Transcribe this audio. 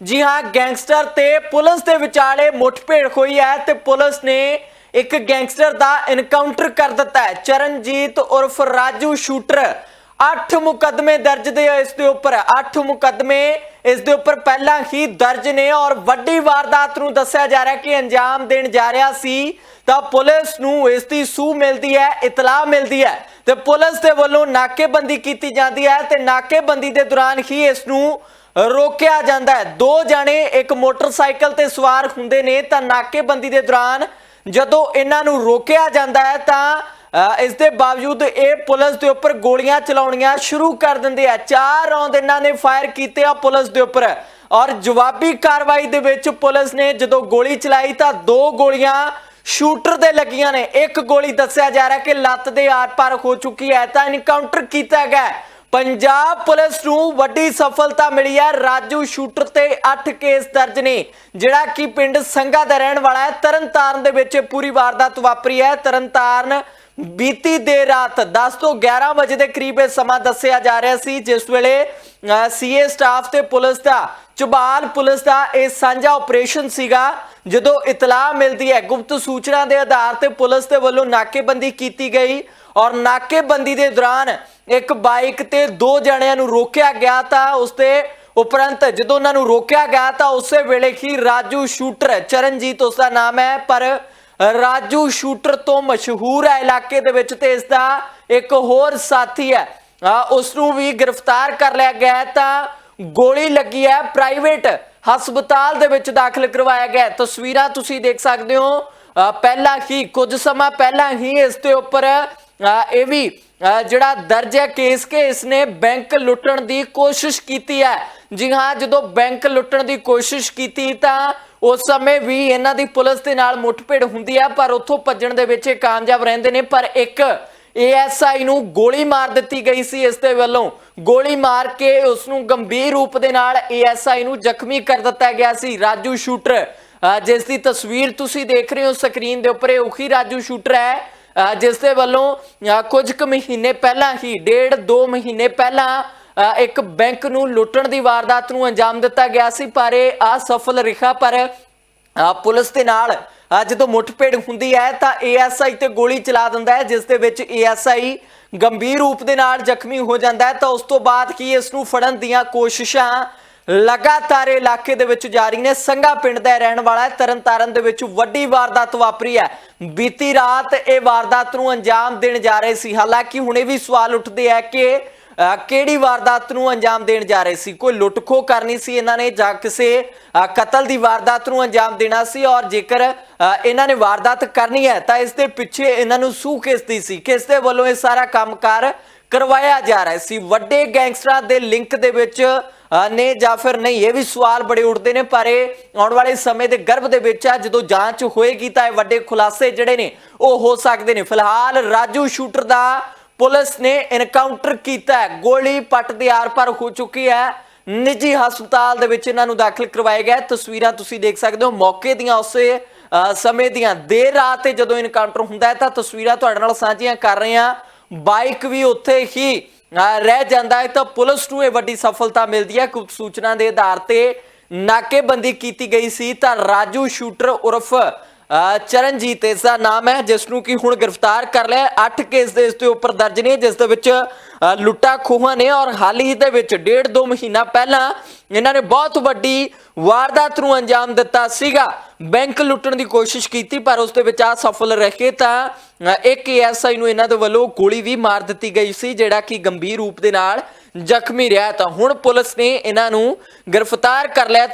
ਜੀ ਹਾਂ, ਗੈਂਗਸਟਰ ਤੇ ਪੁਲਿਸ ਦੇ ਵਿਚਾਲੇ ਮੁੱਠਭੇੜ ਹੋਈ ਹੈ ਤੇ ਪੁਲਿਸ ਨੇ ਇੱਕ ਗੈਂਗਸਟਰ ਦਾ ਐਨਕਾਊਂਟਰ ਕਰ ਦਿੱਤਾ ਹੈ। ਚਰਨਜੀਤ ਉਰਫ ਰਾਜੂ ਸ਼ੂਟਰ। 8 ਮੁਕੱਦਮੇ ਦਰਜ ਦੇ ਇਸ ਦੇ ਉੱਪਰ। 8 ਮੁਕੱਦਮੇ ਇਸ ਦੇ ਉੱਪਰ ਪਹਿਲਾਂ ਹੀ ਦਰਜ ਨੇ ਔਰ ਵੱਡੀ ਵਾਰਦਾਤ ਨੂੰ ਦੱਸਿਆ ਜਾ ਰਿਹਾ ਕਿ ਅੰਜਾਮ ਦੇਣ ਜਾ ਰਿਹਾ ਸੀ ਤਾਂ ਪੁਲਿਸ ਨੂੰ ਇਸ ਦੀ ਸੂਹ ਮਿਲਦੀ ਹੈ, ਇਤਲਾਹ ਮਿਲਦੀ ਹੈ ਤੇ ਪੁਲਿਸ ਦੇ ਵੱਲੋਂ ਨਾਕੇਬੰਦੀ ਕੀਤੀ ਜਾਂਦੀ ਹੈ ਤੇ ਨਾਕੇਬੰਦੀ ਦੇ ਦੌਰਾਨ ਹੀ ਇਸ ਨੂੰ ਰੋਕਿਆ ਜਾਂਦਾ ਹੈ। ਦੋ ਜਣੇ ਇੱਕ ਮੋਟਰਸਾਈਕਲ ਤੇ ਸਵਾਰ ਹੁੰਦੇ ਨੇ ਤਾਂ ਨਾਕੇਬੰਦੀ ਦੇ ਦੌਰਾਨ ਜਦੋਂ ਇਹਨਾਂ ਨੂੰ ਰੋਕਿਆ ਜਾਂਦਾ ਹੈ ਤਾਂ ਅ, ਇਸ ਦੇ ਬਾਵਜੂਦ ਇਹ ਪੁਲਿਸ ਦੇ ਉੱਪਰ ਗੋਲੀਆਂ ਚਲਾਉਣੀਆਂ ਸ਼ੁਰੂ ਕਰ ਦਿੰਦੇ ਆ। ਚਾਰ ਰੌਂਦ ਇਹਨਾਂ ਨੇ ਫਾਇਰ ਕੀਤੇ ਆ ਪੁਲਿਸ ਦੇ ਉੱਪਰ। ਔਰ ਜਵਾਬੀ ਕਾਰਵਾਈ ਦੇ ਵਿੱਚ ਪੁਲਿਸ ਨੇ ਜਦੋਂ ਗੋਲੀ ਚਲਾਈ ਤਾਂ ਦੋ ਗੋਲੀਆਂ ਸ਼ੂਟਰ ਦੇ ਲੱਗੀਆਂ ਨੇ। ਇੱਕ ਗੋਲੀ ਦੱਸਿਆ ਜਾ ਰਿਹਾ ਕਿ ਲੱਤ ਦੇ ਆਰ-ਪਾਰ ਹੋ ਚੁੱਕੀ ਹੈ ਤਾਂ ਇਨਕਾਊਂਟਰ ਕੀਤਾ ਗਿਆ ਪੰਜਾਬ ਪੁਲਿਸ ਨੂੰ ਵੱਡੀ ਸਫਲਤਾ ਮਿਲੀ ਹੈ। ਰਾਜੂ ਸ਼ੂਟਰ ਤੇ 8 ਕੇਸ ਦਰਜ ਨੇ, ਜਿਹੜਾ ਕਿ ਪਿੰਡ ਸੰਘਾ ਦਾ ਰਹਿਣ ਵਾਲਾ ਹੈ। ਤਰਨਤਾਰਨ ਦੇ ਵਿੱਚ ਇਹ ਪੂਰੀ ਵਾਰਦਾਤ ਵਾਪਰੀ ਹੈ। ਤਰਨਤਾਰਨ ਬੀਤੀ ਦੇਰ ਰਾਤ 10 ਤੋਂ 11 ਵਜੇ ਦੇ ਕਰੀਬ ਇਹ ਸਮਾਂ ਦੱਸਿਆ ਜਾ ਰਿਹਾ ਸੀ, ਜਿਸ ਵੇਲੇ ਸੀਏ ਸਟਾਫ ਤੇ ਪੁਲਿਸ ਦਾ ਚੁਬਾਲ ਪੁਲਿਸ ਦਾ ਇਹ ਸਾਂਝਾ ਆਪਰੇਸ਼ਨ ਸੀਗਾ, ਜਦੋਂ ਇਤਲਾਹ ਮਿਲਦੀ ਹੈ, ਗੁਪਤ ਸੂਚਨਾ ਦੇ ਆਧਾਰ ਤੇ ਪੁਲਿਸ ਦੇ ਵੱਲੋਂ ਨਾਕੇਬੰਦੀ ਕੀਤੀ ਗਈ ਔਰ ਨਾਕੇਬੰਦੀ ਦੇ ਦੌਰਾਨ ਇੱਕ ਬਾਈਕ ਤੇ ਦੋ ਜਣਿਆਂ ਨੂੰ ਰੋਕਿਆ ਗਿਆ ਤਾਂ ਉਸਦੇ ਉਪਰੰਤ ਜਦੋਂ ਉਹਨਾਂ ਨੂੰ ਰੋਕਿਆ ਗਿਆ ਤਾਂ ਉਸੇ ਵੇਲੇ ਹੀ ਰਾਜੂ ਸ਼ੂਟਰ, ਚਰਨਜੀਤ ਉਸ ਦਾ ਨਾਮ ਹੈ, ਪਰ ਰਾਜੂ ਸ਼ੂਟਰ ਤੋਂ ਮਸ਼ਹੂਰ ਹੈ, ਇਲਾਕੇ ਦੇ ਵਿੱਚ ਤੇ ਇਸ ਦਾ ਇੱਕ ਹੋਰ ਸਾਥੀ ਹੈ। ਉਸ ਨੂੰ ਵੀ ਗ੍ਰਿਫਤਾਰ ਕਰ ਲਿਆ ਗਿਆ ਹੈ ਤਾਂ ਗੋਲੀ ਲੱਗੀ ਹੈ, ਪ੍ਰਾਈਵੇਟ ਹਸਪਤਾਲ ਦੇ ਵਿੱਚ ਦਾਖਲ ਕਰਵਾਇਆ ਗਿਆ ਤਸਵੀਰਾਂ ਤੁਸੀਂ ਦੇਖ ਸਕਦੇ ਹੋ। ਪਹਿਲਾਂ ਹੀ, ਕੁਝ ਸਮਾਂ ਪਹਿਲਾਂ ਹੀ ਇਸ ਦੇ ਉੱਪਰ ਇਹ ਵੀ ਜਿਹੜਾ ਦਰਜ ਹੈ ਕੇਸ ਕੇ ਇਸਨੇ ਬੈਂਕ ਲੁੱਟਣ ਦੀ ਕੋਸ਼ਿਸ਼ ਕੀਤੀ ਹੈ। ਜੀ ਹਾਂ, ਜਦੋਂ ਬੈਂਕ ਲੁੱਟਣ ਦੀ ਕੋਸ਼ਿਸ਼ ਕੀਤੀ ਤਾਂ ਉਸ ਸਮੇਂ ਵੀ ਇਹਨਾਂ ਦੀ ਪੁਲਿਸ ਦੇ ਨਾਲ ਮੁੱਠਭੇੜ ਹੁੰਦੀ ਹੈ ਪਰ ਉੱਥੋਂ ਭੱਜਣ ਦੇ ਵਿੱਚ ਇਹ ਕਾਮਯਾਬ ਰਹਿੰਦੇ ਨੇ। ਪਰ ਇੱਕ ਏਐਸਆਈ ਨੂੰ ਗੋਲੀ ਮਾਰ ਦਿੱਤੀ ਗਈ ਸੀ ਇਸ ਦੇ ਵੱਲੋਂ। ਗੋਲੀ ਮਾਰ ਕੇ ਉਸ ਨੂੰ ਗੰਭੀਰ ਰੂਪ ਦੇ ਨਾਲ ਏਐਸਆਈ ਨੂੰ ਜ਼ਖਮੀ ਕਰ ਦਿੱਤਾ ਗਿਆ ਸੀ। ਰਾਜੂ ਸ਼ੂਟਰ ਜਿਸ ਦੀ ਤਸਵੀਰ ਤੁਸੀਂ ਦੇਖ ਰਹੇ ਹੋ ਸਕਰੀਨ ਦੇ ਉੱਪਰ ਇਹ ਉਹੀ ਰਾਜੂ ਸ਼ੂਟਰ ਹੈ ਅ, ਜਿਸ ਦੇ ਵੱਲੋਂ ਅ, ਕੁਝ ਕੁ ਮਹੀਨੇ ਪਹਿਲਾਂ ਹੀ ਡੇਢ 2 ਮਹੀਨੇ ਪਹਿਲਾਂ ਅ, ਇੱਕ ਬੈਂਕ ਨੂੰ ਲੁੱਟਣ ਦੀ ਵਾਰਦਾਤ ਨੂੰ ਅੰਜਾਮ ਦਿੱਤਾ ਗਿਆ ਸੀ ਪਰ ਇਹ ਅਸਫਲ ਰਿਹਾ ਪਰ ਅ, ਪੁਲਿਸ ਦੇ ਨਾਲ ਜਦੋਂ ਮੁੱਠਭੇੜ ਹੁੰਦੀ ਹੈ ਤਾਂ ਏਐਸਆਈ ਤੇ ਗੋਲੀ ਚਲਾ ਦਿੰਦਾ ਹੈ, ਜਿਸ ਦੇ ਵਿੱਚ ਏਐਸਆਈ ਗੰਭੀਰ ਰੂਪ ਦੇ ਨਾਲ ਜ਼ਖਮੀ ਹੋ ਜਾਂਦਾ ਹੈ। ਤਾਂ ਉਸ ਤੋਂ ਬਾਅਦ ਕੀ ਇਸ ਨੂੰ ਫੜਨ ਦੀਆਂ ਕੋਸ਼ਿਸ਼ਾਂ ਲਗਾਤਾਰ ਇਲਾਕੇ ਦੇ ਵਿੱਚ ਜਾਰੀ ਨੇ। ਸੰਘਾ ਪਿੰਡ ਦਾ ਰਹਿਣ ਵਾਲਾ ਹੈ। ਤਰਨਤਾਰਨ ਦੇ ਵਿੱਚ ਵੱਡੀ ਵਾਰਦਾਤ ਵਾਪਰੀ ਹੈ। ਬੀਤੀ ਰਾਤ ਇਹ ਵਾਰਦਾਤ ਨੂੰ ਅੰਜਾਮ ਦੇਣ ਜਾ ਰਹੇ ਸੀ। ਹਾਲਾਂਕਿ ਹੁਣੇ ਵੀ ਸਵਾਲ ਉੱਠਦੇ ਆ ਕਿ ਕਿਹੜੀ ਵਾਰਦਾਤ ਨੂੰ ਅੰਜਾਮ ਦੇਣ ਜਾ ਰਹੇ ਸੀ? ਕੋਈ ਲੁੱਟਖੋ ਕਰਨੀ ਸੀ ਇਹਨਾਂ ਨੇ ਜਾਂ ਕਿਸੇ ਕਤਲ ਦੀ ਵਾਰਦਾਤ ਨੂੰ ਅੰਜਾਮ ਦੇਣਾ ਸੀ? ਔਰ ਜੇਕਰ ਇਹਨਾਂ ਨੇ ਵਾਰਦਾਤ ਕਰਨੀ ਹੈ, ਤਾਂ ਇਸ ਦੇ ਪਿੱਛੇ ਇਹਨਾਂ ਨੂੰ ਸੂਹ ਕਿਸ ਦੀ ਸੀ? ਕਿਸ ਦੇ ਵੱਲੋਂ ਇਹ ਸਾਰਾ ਕੰਮਕਾਰ ਕਰਵਾਇਆ ਜਾ ਰਿਹਾ ਸੀ? ਵੱਡੇ ਗੈਂਗਸਟਰਾਂ ਦੇ ਲਿੰਕ ਦੇ ਵਿੱਚ ਨੇ ਜਾਂ ਫਿਰ ਨਹੀਂ? ਇਹ ਵੀ ਸਵਾਲ ਬੜੇ ਉੱਠਦੇ ਨੇ, ਪਰ ਇਹ ਆਉਣ ਵਾਲੇ ਸਮੇਂ ਦੇ ਗਰਭ ਦੇ ਵਿੱਚ ਆ, ਜਦੋਂ ਜਾਂਚ ਹੋਏਗੀ ਤਾਂ ਇਹ ਵੱਡੇ ਖੁਲਾਸੇ ਜਿਹੜੇ ਨੇ, ਉਹ ਹੋ ਸਕਦੇ ਨੇ। ਫਿਲਹਾਲ ਰਾਜੂ ਸ਼ੂਟਰ ਦਾ ਪੁਲਿਸ ਨੇ ਇਨਕਾਊਂਟਰ ਕੀਤਾ ਹੈ। ਗੋਲੀ ਪੱਟ ਦੇ ਆਰ-ਪਾਰ ਹੋ ਚੁੱਕੀ ਹੈ। ਨਿੱਜੀ ਹਸਪਤਾਲ ਦੇ ਵਿੱਚ ਇਹਨਾਂ ਨੂੰ ਦਾਖਲ ਕਰਵਾਇਆ ਗਿਆ ਤਸਵੀਰਾਂ ਤੁਸੀਂ ਦੇਖ ਸਕਦੇ ਹੋ। ਮੌਕੇ ਦੀਆਂ ਉਸੇ ਸਮੇਂ ਦੀਆਂ ਦੇਰ ਰਾਤ ਤੇ ਜਦੋਂ ਇਨਕਾਊਂਟਰ ਹੁੰਦਾ ਹੈ ਤਾਂ ਤਸਵੀਰਾਂ ਤੁਹਾਡੇ ਨਾਲ ਸਾਂਝੀਆਂ ਕਰ ਰਹੇ ਹਾਂ। ਬਾਈਕ ਵੀ ਉੱਥੇ ਹੀ ਰਹਿ ਜਾਂਦਾ ਹੈ ਤਾਂ ਪੁਲਿਸ ਨੂੰ ਇਹ ਵੱਡੀ ਸਫਲਤਾ ਮਿਲਦੀ ਹੈ। ਕੁਝ ਸੂਚਨਾ ਦੇ ਆਧਾਰ ਤੇ ਨਾਕੇਬੰਦੀ ਕੀਤੀ ਗਈ ਸੀ ਤਾਂ ਰਾਜੂ ਸ਼ੂਟਰ ਉਰਫ ਚਰਨਜੀਤ ਇਸ ਦਾ ਨਾਮ ਹੈ ਜਿਸ ਨੂੰ ਕਿ ਹੁਣ ਗ੍ਰਿਫਤਾਰ ਕਰ ਲਿਆ 8 ਕੇਸ ਦੇ ਇਸ ਦੇ ਉੱਪਰ ਦਰਜ ਨੇ ਜਿਸ ਦੇ ਵਿੱਚ ਲੁੱਟਾ ਖੋਹਾਂ ਨੇ ਔਰ ਹਾਲ ਹੀ ਦੇ ਵਿੱਚ ਡੇਢ ਦੋ ਮਹੀਨਾ ਪਹਿਲਾਂ ਇਹਨਾਂ ਨੇ ਬਹੁਤ ਵੱਡੀ ਵਾਰਦਾਤ ਨੂੰ ਅੰਜਾਮ ਦਿੱਤਾ ਸੀਗਾ। ਬੈਂਕ ਲੁੱਟਣ ਦੀ ਕੋਸ਼ਿਸ਼ ਕੀਤੀ ਪਰ ਉਸ ਦੇ ਵਿੱਚ ਆ ਸਫਲ ਰਹੇ ਤਾਂ ਅ, ਇੱਕ ਐਸਆਈ ਨੂੰ ਇਹਨਾਂ ਦੇ ਵੱਲੋਂ ਗੋਲੀ ਵੀ ਮਾਰ ਦਿੱਤੀ ਗਈ ਸੀ ਜਿਹੜਾ ਕਿ ਗੰਭੀਰ ਰੂਪ ਦੇ ਨਾਲ ਜ਼ਖਮੀ ਰਿਹਾ ਤਾਂ ਹੁਣ ਪੁਲਿਸ ਨੇ ਇਹਨਾਂ ਨੂੰ ਗ੍ਰਿਫਤਾਰ ਕਰ ਲਿਆ